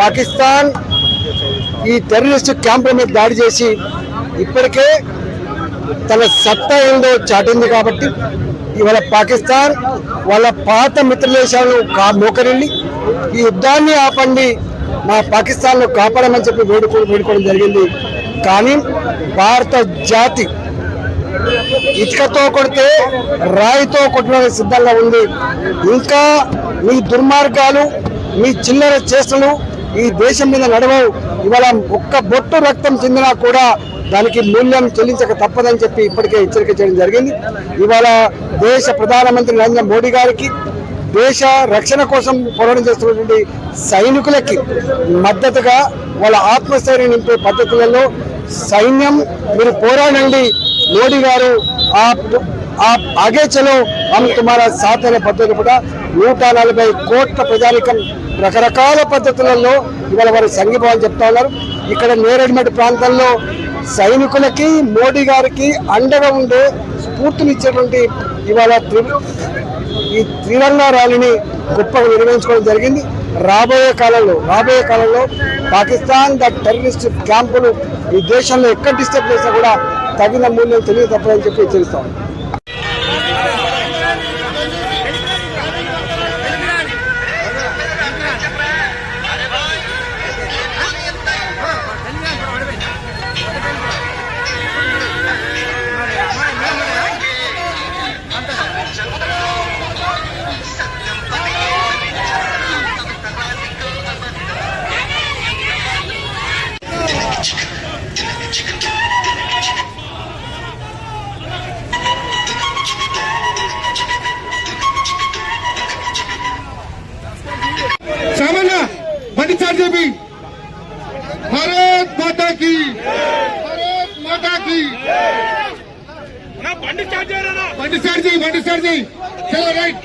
పాకిస్తాన్ ఈ టెర్రరిస్ట్ క్యాంపుల మీద దాడి చేసి ఇప్పటికే తన సత్తా ఏందో చాటింది కాబట్టి ఇవాళ పాకిస్తాన్ వాళ్ళ పాత మిత్రదేశాలను కా మోకరిల్లి ఈ యుద్ధాన్ని ఆపండి మా పాకిస్తాన్ను కాపాడమని చెప్పి వేడుకో వేడుకోవడం జరిగింది. కానీ భారత జాతి ఇటుకతో కొడితే రాయితో కొట్టడానికి సిద్ధంగా ఉంది. ఇంకా మీ దుర్మార్గాలు మీ చిల్లర చేష్టలు ఈ దేశం మీద నడవవు. ఇవాళ ఒక్క బొట్టు రక్తం చెందినా కూడా దానికి మూల్యం చెల్లించక తప్పదని చెప్పి ఇప్పటికే హెచ్చరిక చేయడం జరిగింది. ఇవాళ దేశ ప్రధానమంత్రి నరేంద్ర మోడీ గారికి దేశ రక్షణ కోసం పోరాటం చేస్తున్నటువంటి సైనికులకి మద్దతుగా వాళ్ళ ఆత్మస్థైర్యం నింపే పద్ధతులలో సైన్యం మీరు పోరాడండి. మోడీ గారు ఆ ఆ ఆగే చలో హమ్ తుమారా పద్ధతి కూడా నూట నలభై కోట్ల ప్రజానికం రకరకాల పద్ధతులలో ఇవాళ వారు సంఘీభావం చెప్తా ఉన్నారు. ఇక్కడ నేరేడుమట్టి ప్రాంతంలో సైనికులకి మోడీ గారికి అండగా ఉండే స్ఫూర్తినిచ్చేటువంటి ఇవాళ ఈ త్రిరంగ ర్యాలీని గొప్పగా నిర్వహించుకోవడం జరిగింది. రాబోయే కాలంలో రాబోయే కాలంలో పాకిస్తాన్ ద టెర్రరిస్ట్ క్యాంపులు ఈ దేశంలో ఎక్కడ డిస్టర్బ్ చేసినా కూడా తగిన మూల్యం తెలియదు తప్పదని చెప్పి హెచ్చరిస్తాం अडीचार जेबी भारत माता की. भारत माता की. पंडित सरजी पंडित सरजी चलो राईट